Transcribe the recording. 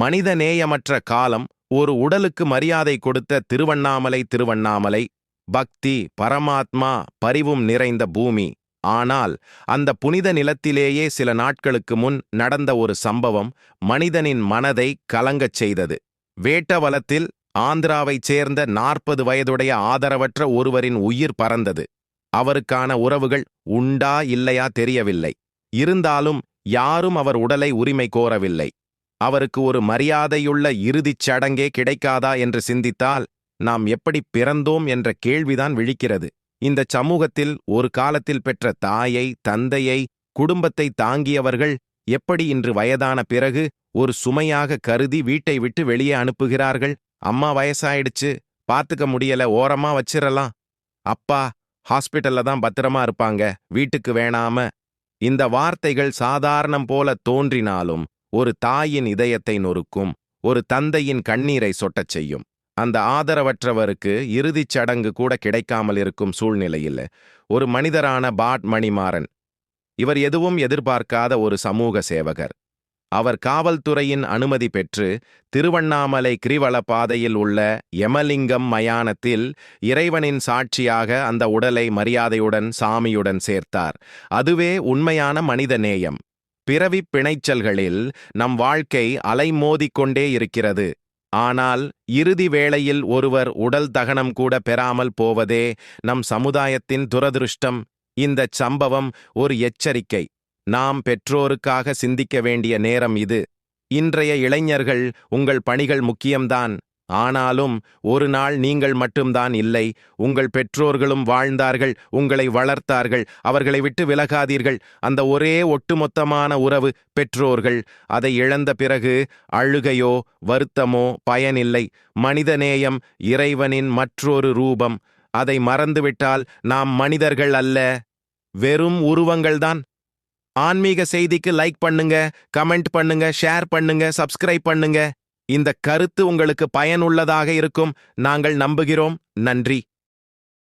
மனித நேயமற்ற காலம் ஒரு உடலுக்கு மரியாதை கொடுத்த திருவண்ணாமலை திருவண்ணாமலை. பக்தி பரமாத்மா பரிவும் நிறைந்த பூமி. ஆனால் அந்த புனித நிலத்திலேயே சில நாட்களுக்கு முன் நடந்த ஒரு சம்பவம் மனிதனின் மனதை கலங்கச் செய்தது. வேட்டவலத்தில் ஆந்திராவைச் சேர்ந்த நாற்பது வயதுடைய ஆதரவற்ற ஒருவரின் உயிர் பறந்தது. அவருக்கான உறவுகள் உண்டா இல்லையா தெரியவில்லை. இருந்தாலும் யாரும் அவர் உடலை உரிமை கோரவில்லை. அவருக்கு ஒரு மரியாதையுள்ள இறுதிச் சடங்கே கிடைக்காதா என்று சிந்தித்தால் நாம் எப்படி பிறந்தோம் என்ற கேள்விதான் விழிக்கிறது. இந்த சமூகத்தில் ஒரு காலத்தில் பெற்ற தாயை தந்தையை குடும்பத்தை தாங்கியவர்கள் எப்படி இன்று வயதான பிறகு ஒரு சுமையாக கருதி வீட்டை விட்டு வெளியே அனுப்புகிறார்கள்? அம்மா வயசாயிடுச்சு பார்த்துக்க முடியல ஓரமா வச்சிடலாம் அப்பா ஹாஸ்பிட்டல்ல தான் பத்திரமா இருப்பாங்க வீட்டுக்கு வேணாம. இந்த வார்த்தைகள் சாதாரணம் போல தோன்றினாலும் ஒரு தாயின் இதயத்தை நொறுக்கும் ஒரு தந்தையின் கண்ணீரை சொட்டச் செய்யும். அந்த ஆதரவற்றவருக்கு இறுதிச் சடங்கு கூட கிடைக்காமல் இருக்கும் சூழ்நிலையில் ஒரு மனிதரான பாட் மணிமாறன். இவர் எதுவும் எதிர்பார்க்காத ஒரு சமூக சேவகர். அவர் காவல்துறையின் அனுமதி பெற்று திருவண்ணாமலை கிரிவல பாதையில் உள்ள யமலிங்கம் மயானத்தில் இறைவனின் சாட்சியாக அந்த உடலை மரியாதையுடன் சாமியுடன் சேர்த்தார். அதுவே உண்மையான மனித நேயம். பிறவிப் பிணைச்சல்களில் நம் வாழ்க்கை அலைமோதிக்கொண்டே இருக்கிறது. ஆனால் இறுதி வேளையில் ஒருவர் உடல் தகனம் கூட பெறாமல் போவதே நம் சமுதாயத்தின் துரதிருஷ்டம். இந்தச் சம்பவம் ஒரு எச்சரிக்கை. நாம் பெற்றோருக்காக சிந்திக்க வேண்டிய நேரம் இது. இன்றைய இளைஞர்கள் உங்கள் பணிகள் முக்கியம்தான். ஆனாலும் ஒரு நாள் நீங்கள் மட்டும்தான் இல்லை உங்கள் பெற்றோர்களும் வாழ்ந்தார்கள் உங்களை வளர்த்தார்கள் அவர்களை விட்டு விலகாதீர்கள். அந்த ஒரே ஒட்டுமொத்தமான உறவு பெற்றோர்கள். அதை இழந்த பிறகு அழுகையோ வருத்தமோ பயனில்லை. மனிதநேயம் இறைவனின் மற்றொரு ரூபம். அதை மறந்துவிட்டால் நாம் மனிதர்கள் அல்ல. வெறும் உருவங்கள்தான் ஆன்மீக செய்திக்கு லைக் பண்ணுங்க கமெண்ட் பண்ணுங்க ஷேர் பண்ணுங்க சப்ஸ்கிரைப் பண்ணுங்க. இந்த கருத்து உங்களுக்கு பயனுள்ளதாக இருக்கும். நாங்கள் நம்புகிறோம். நன்றி.